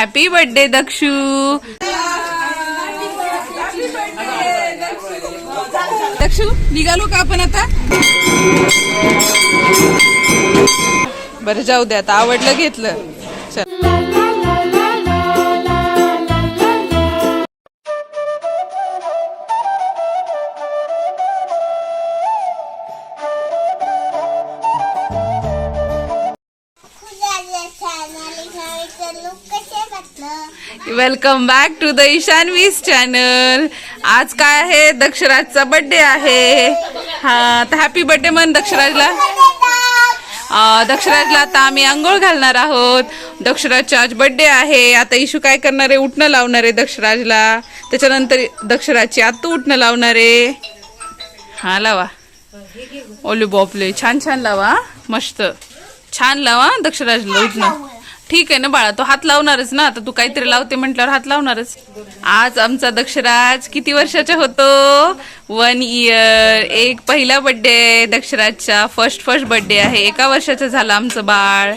Happy birthday Dakshu Dakshu निघालो का आपण आता? बरं जाऊ दे आता. आवडलं घेतलं. वेलकम बॅक टू द ईशानवीज चॅनल आज काय आहे? दक्षराजचा बर्थडे आहे. हा तर हॅपी बर्थडे म्हण दक्षराजला. दक्षराजला आता आम्ही आंघोळ घालणार आहोत. दक्षराजचा आज बर्थडे आहे. आता इशू काय करणार आहे? उठणं लावणार आहे दक्षराजला. त्याच्यानंतर दक्षराजची आत्तू उठणं लावणार आहे. हा लावा. ओलू बॉपले छान छान लावा मस्त. छान लावा दक्षराजला उठणं. ठीक आहे ना बाळा तो हात लावणारच ना. आता तू काहीतरी लावते म्हटल्यावर हात लावणारच. आज आमचा दक्षराज किती वर्षाचा होतो? वन इयर एक पहिला बर्थडे आहे दक्षराजचा. फर्स्ट फर्स्ट बर्थडे आहे. एका वर्षाचा झालं आमचं बाळ.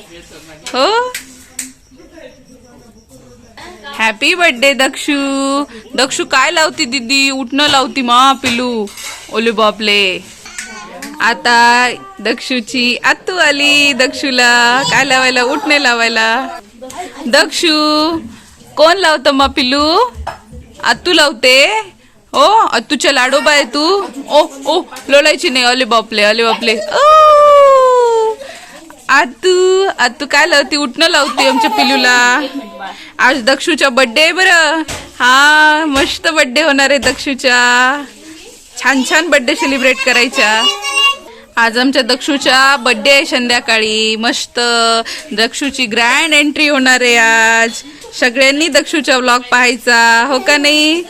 हो? Happy birthday Dakshu. दक्षू काय लावती दीदी? उठणं लावती मा पिलू. ओले बापले. आता दक्षूची आत्तू आली. दक्षूला काय लावायला? उठणे लावायला. दक्षू कोण लावतं मा पिलू आत्तू लावते. ओ आत्तूच्या लाडोबा आहे तू. ओ ओ लोलायची नाही अले बापले अले बापले ओ! आतू आतू काय लावते? उठणं लावते आमच्या पिलूला आज दक्षूचा बड्डे आहे बरं. हा मस्त बड्डे होणार आहे दक्षूचा छान छान बड्डे सेलिब्रेट करायचा आज आमच्या दक्षूचा बड्डे आहे संध्याकाळी. मस्त दक्षूची ग्रँड एंट्री होणार आहे आज. सगळ्यांनी दक्षूचा व्लॉग पाहायचा. हो का नाही?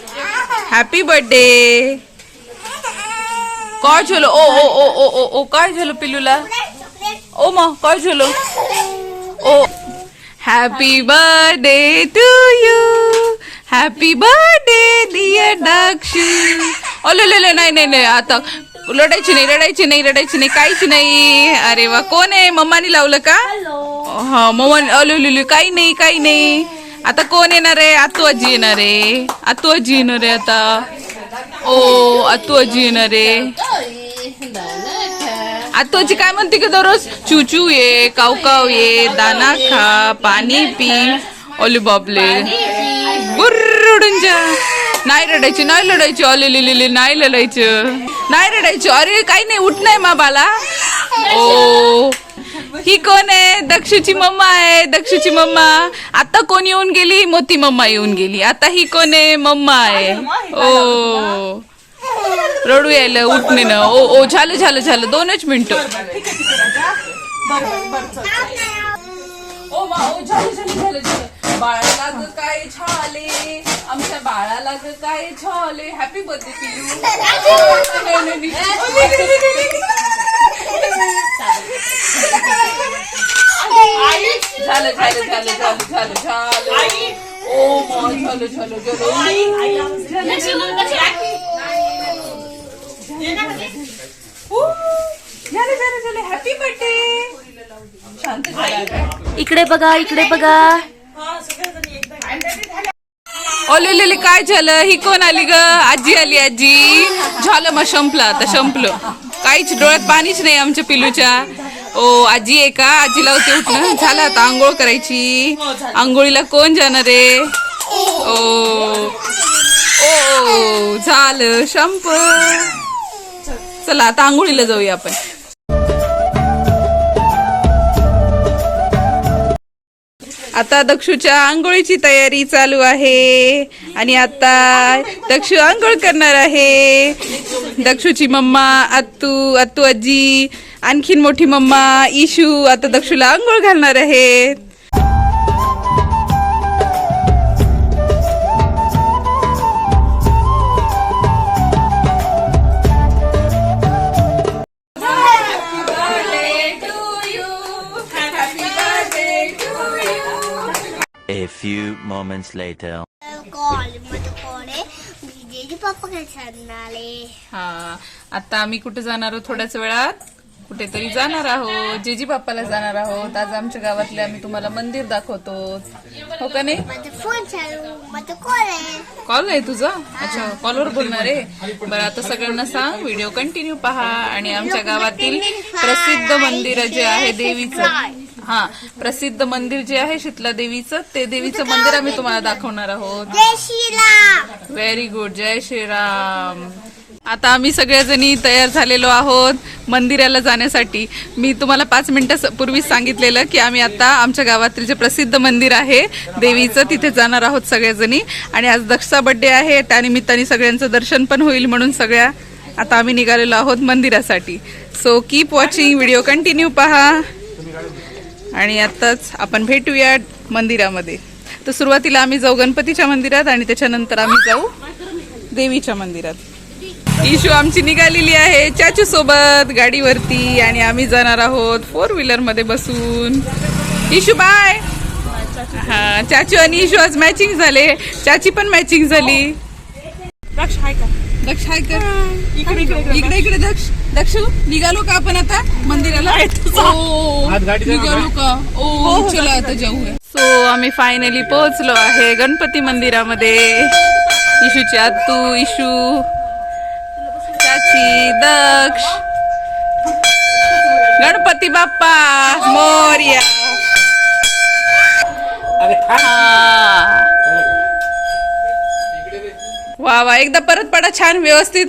हॅपी बर्थडे काय झोलो? ओ ओ ओ ओ ओ ओ काय झालो पिलूला? ओ म काय झोलो? ओ. Happy birthday to you happy birthday dear Dakshu. ओ ले नाही नाही नाही आता रडायची नाही रडायची नाही रडायची नाही काहीच नाही. अरे वा कोण आहे? मम्मानी लावलं का? हा मम्मा अलो लिलू काही नाही काही नाही. आता कोण येणार आहे? आतू आजी येणार आहे. आतू आजी येणार आहे आता. ओ आतू आजी येणार आहे. आतोची काय म्हणते की दररोज? चूचू ये काव काव ये दाना खा पाणी पी ओले बाबले बुर्रुडून जा. नाही रडायची नाही लढायची ओले लिली नाही लढायचं. नाही रडायची अरे काही नाही उठ नाही मा बाला. ओ. ही कोण आहे? दक्षूची मम्मा आहे दक्षूची मम्मा. आता कोण येऊन गेली? मोती मम्मा येऊन गेली. आता ही कोण आहे? मम्मा आहे. ओ. रडू यायला उठणे ना. ओ ओ झालं झालं झालं. दोनच मिनिटं. ओ मा ओ झालं झालं झालं झालं. बाळाला ग काय छाले? आमच्या बाळाला ग काय छाले? हॅपी बर्थडे झालं झालं झालं झालं झालं झालं. ओ मा झालं झालं झालं. झालं झालं झालं. हॅपी बर्थडे शांत झाला. इकडे बघा इकडे बघा. ओलेलेले काय झालं? ही कोण आली ग? आजी आली आजी. झालं मग संपलं आता संपलं. काहीच डोळ्यात पाणीच नाही आमच्या पिलूच्या. ओ आजी आहे का? आजीला होते उठणं. झालं आता आंघोळ करायची. आंघोळीला कोण जाणार आहे? ओ ओ झालं संप चला आता आंघोळीला जाऊया आपण. आता दक्षूच्या आंघोळीची तयारी चालू आहे. आणि आता दक्षू आंघोळ करणार आहे. दक्षूची मम्मा आत्तू आत्तू आजी आणखीन मोठी मम्मा इशू आता दक्षूला आंघोळ घालणार आहेत. Few moments later. कॉलेजमध्ये पप्पा हा आता आम्ही कुठे जाणार आहोत थोड्याच वेळात? कुठेतरी जाणार आहोत. जेजी बाप्पाला जाणार आहोत. आज आमच्या गावातले आम्ही तुम्हाला मंदिर दाखवतो. हो का नाही? माझा फोन चालू माझं कॉल आहे. कॉल आहे तुझा? अच्छा कॉलवर बोलणार आहे. बरं आता सगळ्यांना सांग. व्हिडिओ कंटिन्यू पहा. आणि आमच्या गावातील प्रसिद्ध मंदिर जे आहे देवीचं. हा प्रसिद्ध मंदिर जे आहे शीतला देवीचं ते देवीचं मंदिर आम्ही तुम्हाला दाखवणार आहोत. व्हेरी गुड जय श्रीराम. आता आम्ही सगळ्याजणी तयार झालेलो आहोत मंदिराला जाण्यासाठी. मी तुम्हाला पाच मिनिटं पूर्वीच सांगितलेलं की आम्ही आता आमच्या गावातील जे प्रसिद्ध मंदिर आहे देवीचं तिथे जाणार आहोत सगळ्याजणी. आणि आज दक्षचा बड्डे आहे त्यानिमित्ताने सगळ्यांचं दर्शन पण होईल म्हणून सगळ्या आता आम्ही निघालेलो आहोत मंदिरासाठी. So keep watching video continue पहा. आणि आत्ताच आपण भेटूया मंदिरामध्ये. तर सुरुवातीला आम्ही जाऊ गणपतीच्या मंदिरात आणि त्याच्यानंतर आम्ही जाऊ देवीच्या मंदिरात. इशू आमची निघालेली आहे चाचू सोबत गाडीवरती आणि आम्ही जाणार आहोत फोर व्हीलरमध्ये बसून. इशू बाय हा चाचू आणि इशू आज मॅचिंग झाले. चाची पण मॅचिंग झाली. दक्ष हाय का? दक्ष हाय का? इकडे. इकडे इकडे दक्ष. दक्ष निघालो का आपण आता मंदिराला? ओ निघालो का? ओ चला आता जाऊया. सो आम्ही फायनली पोहोचलो आहे गणपती मंदिरामध्ये. इशूची आत्तू इशू. चाची दक्ष. गणपती बाप्पा मोर्या. हा. वा वा एकदा परत पडा छान व्यवस्थित.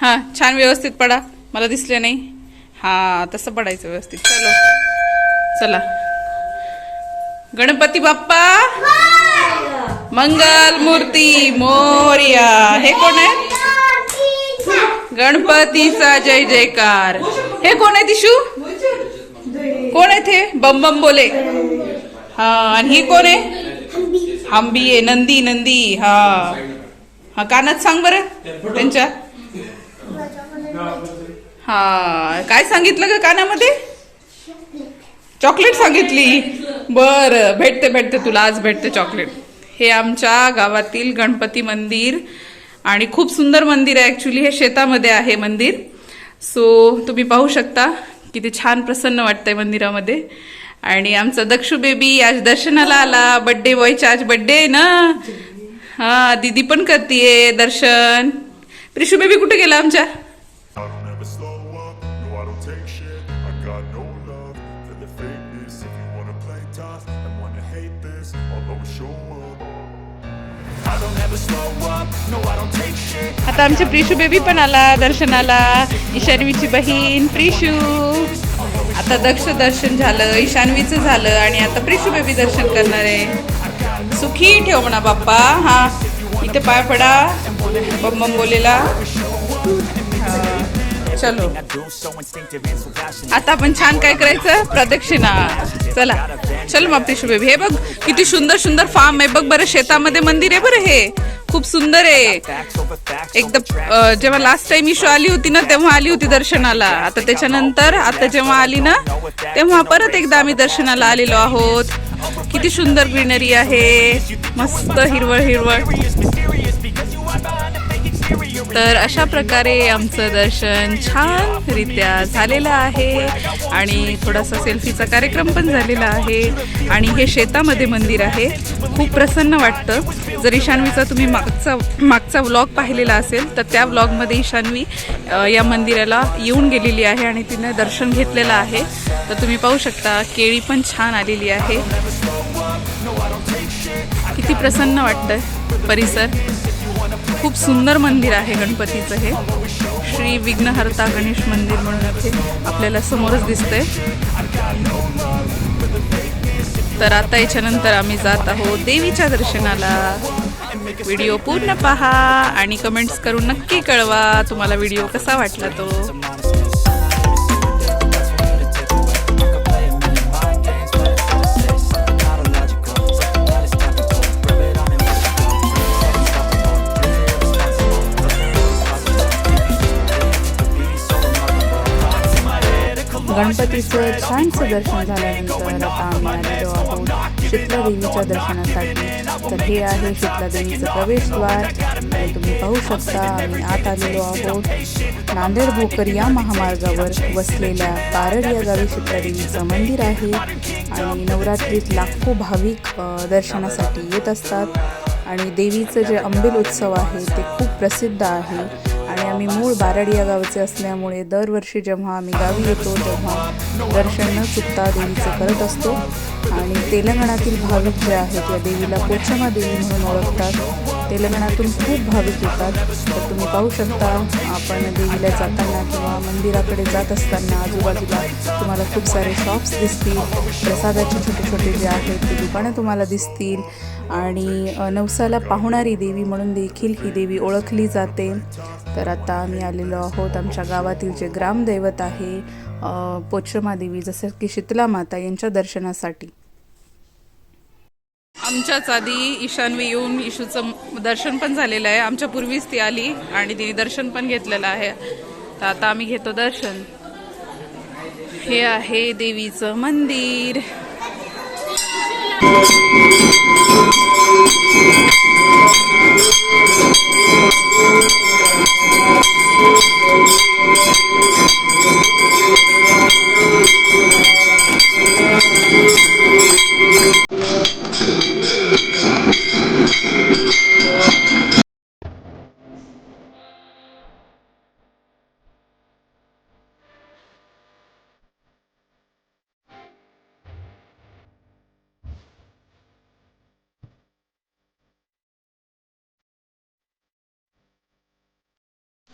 हां छान व्यवस्थित पडा. मला दिसले नाही. हां तसं पडायचं व्यवस्थित. चलो. चला. गणपती बाप्पा! मंगल मूर्ती मोर्या. हे कोण आहे? गणपतीचा जय जयकार. हे कोण आहे दिशू? कोण आहे ते बम बम बोले. हा आणि ही कोण आहे? हंबी आहे. नंदी नंदी. हा. हा कानात सांग बरं. त्यांच्या. हा काय सांगितलं ग कानामध्ये? चॉकलेट सांगितली. बर भेटते भेटते तुला आज भेटते चॉकलेट. हे आमच्या गावातील गणपती मंदिर आणि खूप सुंदर मंदिर आहे ऍक्च्युली हे शेतामध्ये आहे मंदिर. सो तुम्ही पाहू शकता किती छान प्रसन्न वाटतंय मंदिरामध्ये. आणि आमचा दक्षू बेबी आज दर्शनाला आला. बड्डे बॉयचा आज बड्डे आहे ना? हा दीदी पण करतीये दर्शन. प्रिशू बेबी कुठे गेला आमच्या? आता आमचे प्रिशू बेबी पण आला दर्शनाला ईशान्वीची बहीण प्रिशू. आता दक्ष दर्शन झालं ईशानवीचं झालं आणि आता प्रिशू बेबी दर्शन करणार आहे. सुखी ठेव म्हणा बाप्पा. हा इथे पाय पडा बम बोलेला. चलो. आता आपण छान काय करायचं? प्रदक्षिणा. चला. चल मग शुभेब हे बघ किती सुंदर सुंदर फार्म आहे. बघ बरं शेतामध्ये मंदिर आहे बरं हे. खूप सुंदर आहे. एकदा जेव्हा लास्ट टाइम इशू आली होती ना तेव्हा आली होती दर्शनाला. आता त्याच्यानंतर आता जेव्हा आली ना तेव्हा परत एकदा आम्ही दर्शनाला आलेलो आहोत. किती सुंदर ग्रीनरी आहे. मस्त हिरवळ हिरवळ. तर अशा प्रकारे आमचं दर्शन छान रित्या झालेलं आहे आणि थोडासा सेल्फीचा कार्यक्रम पण झालेला आहे. आणि हे शेतामध्ये मंदिर आहे. खूप प्रसन्न वाटतं. जर ईशान्वीचा तुम्ही मागचा मागचा व्लॉग पाहिलेला असेल तर त्या व्लॉगमध्ये ईशान्वी या मंदिराला येऊन गेलेली आहे आणि तिने दर्शन घेतलेलं आहे. तर तुम्ही पाहू शकता केळी पण छान आलेली आहे. किती प्रसन्न वाटतं परिसर. खूप सुंदर मंदिर आहे गणपतीचं हे. श्री विघ्नहर्ता गणेश मंदिर म्हणून इथे आपल्याला समोरच दिसतंय. तर आता याच्यानंतर आम्ही जात आहोत देवीच्या दर्शनाला. व्हिडिओ पूर्ण पहा आणि कमेंट्स करून नक्की कळवा तुम्हाला व्हिडिओ कसा वाटला तो. गणपतीचं छानसं दर्शन झाल्यानंतर आता आम्ही आलेलो आहोत शीतला देवीच्या दर्शनासाठी. तर हे आहे शीतला देवीचं प्रवेशद्वार. आणि तुम्ही पाहू शकता आम्ही आत आलेलो आहोत. नांदेड भोकर या महामार्गावर वसलेल्या पारड या गावी शीतला देवीचं मंदिर आहे. आणि नवरात्रीत लाखो भाविक दर्शनासाठी येत असतात. आणि देवीचं जे अंबिल उत्सव आहे ते खूप प्रसिद्ध आहे. आम्ही मूळ बारड या गावचे असल्यामुळे दरवर्षी जेव्हा आम्ही गावी येतो तेव्हा दर्शन न चुकता देवीचं करत असतो. आणि तेलंगणातील भाविक जे आहेत या देवीला पोचमा देवी म्हणून ओळखतात. तेलंगणातून खूप भाविक येतात. तर तुम्ही पाहू शकता आपण देवीला जाताना किंवा मंदिराकडे जात असताना आजूबाजूला तुम्हाला खूप सारे शॉप्स दिसतील. प्रसादाचे छोटे छोटे जे आहेत ते दुकानं तुम्हाला दिसतील. आणि नवसाला पाहुणारी देवी म्हणून देखील ही देवी ओळखली जाते. तर आता आम्ही आलेलो आहोत आमच्या गावातील जे ग्रामदैवत आहे पोचमादेवी पोचमा देवी जसं की शीतला माता यांच्या दर्शनासाठी. आमच्याच आधी ईशानवी येऊन इशूचं दर्शन पण झालेलं आहे. आमच्या पूर्वीच ती आली आणि तिने दर्शन पण घेतलेलं आहे. तर आता आम्ही घेतो दर्शन. हे आहे देवीचं मंदिर.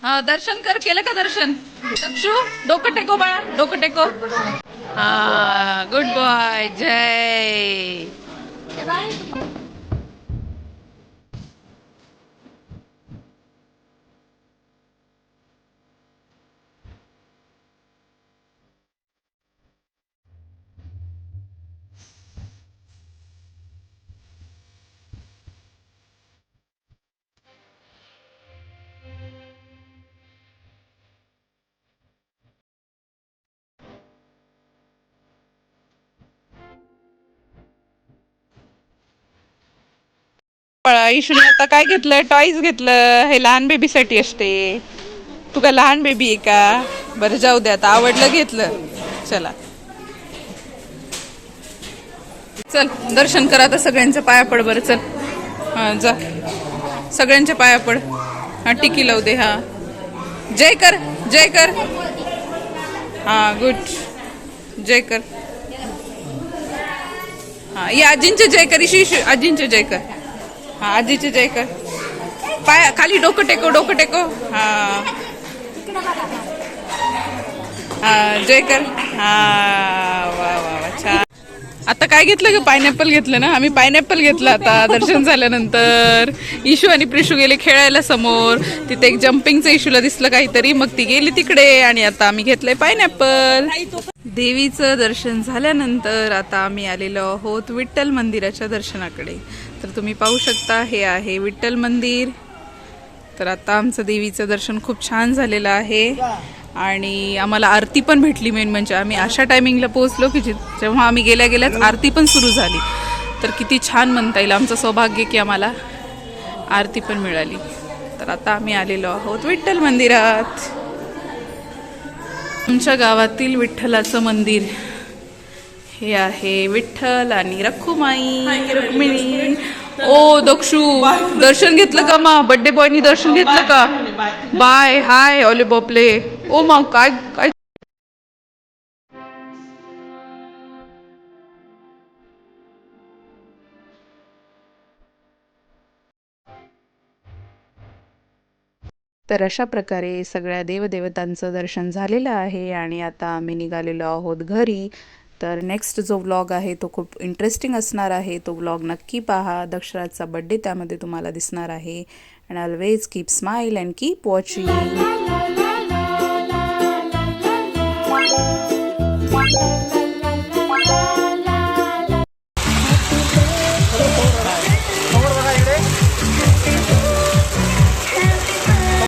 हा दर्शन कर केलं का दर्शन? दक्षू डोकं टेको बाळा डोकं टेको. हा गुड बॉय जय. इशूने आता काय घेतलं? टॉईज घेतलं. हे लहान बेबीसाठी असते. तू लहान बेबी आहे का? बरं जाऊ दे आता. आवडलं घेतलं. चला. चल दर्शन करा आता सगळ्यांचं पाया पड बरं चल. हां जा. सगळ्यांच्या पाया पड. हा टिकी लावू दे हा. जय कर जय कर. हा गुड. जय कर. हा या आजींचे जय कर इशू इशू. आजींचे जय कर. हा आजीचे जय कर. पाय खाली डोकं टेको डोकं टेको. हा. हा जय कर. हा. आता काय घेतलं ग? पायनॅपल घेतलं ना? आम्ही पायनॅपल घेतलं आता दर्शन झाल्यानंतर. इशू आणि प्रिशू गेले खेळायला समोर. तिथे एक जम्पिंगचं इशूला दिसलं काहीतरी. मग ती गेली तिकडे आणि आता आम्ही घेतलंय पायनॅपल देवीचं दर्शन झाल्यानंतर आता आम्ही आलेलो आहोत विठ्ठल मंदिराच्या दर्शनाकडे. तर तुम्ही पाहू शकता हे आहे विठ्ठल मंदिर. तर आता आमचं देवीचं दर्शन खूप छान झालेलं आहे. आणि आम्हाला आरती पण भेटली मेन म्हणजे आम्ही अशा टायमिंगला पोहोचलो की जे- जेव्हा आम्ही गेल्या गेल्याच आरती पण सुरू झाली. तर किती छान म्हणता येईल. आमचं सौभाग्य की आम्हाला आरती पण मिळाली. तर आता आम्ही आलेलो आहोत विठ्ठल मंदिरात. आमच्या गावातील विठ्ठलाचं मंदिर हे आहे विठ्ठल आणि रखुमाई. रुक्मिणी. ओ दक्षू दर्शन घेतलं का मा? बर्थडे बॉयनी दर्शन घेतलं का? बाय. हाय ओले बॉपले ओ मा काय काय तर अशा प्रकारे सगळ्या देवदेवतांचं दर्शन झालेलं आहे आणि आता आम्ही निघालेलो आहोत घरी. तर नेक्स्ट जो व्लॉग आहे तो खूप इंटरेस्टिंग असणार आहे. तो व्लॉग नक्की पहा. दक्षराजचा बड्डे त्यामध्ये तुम्हाला दिसणार आहे. And always keep smile and keep watching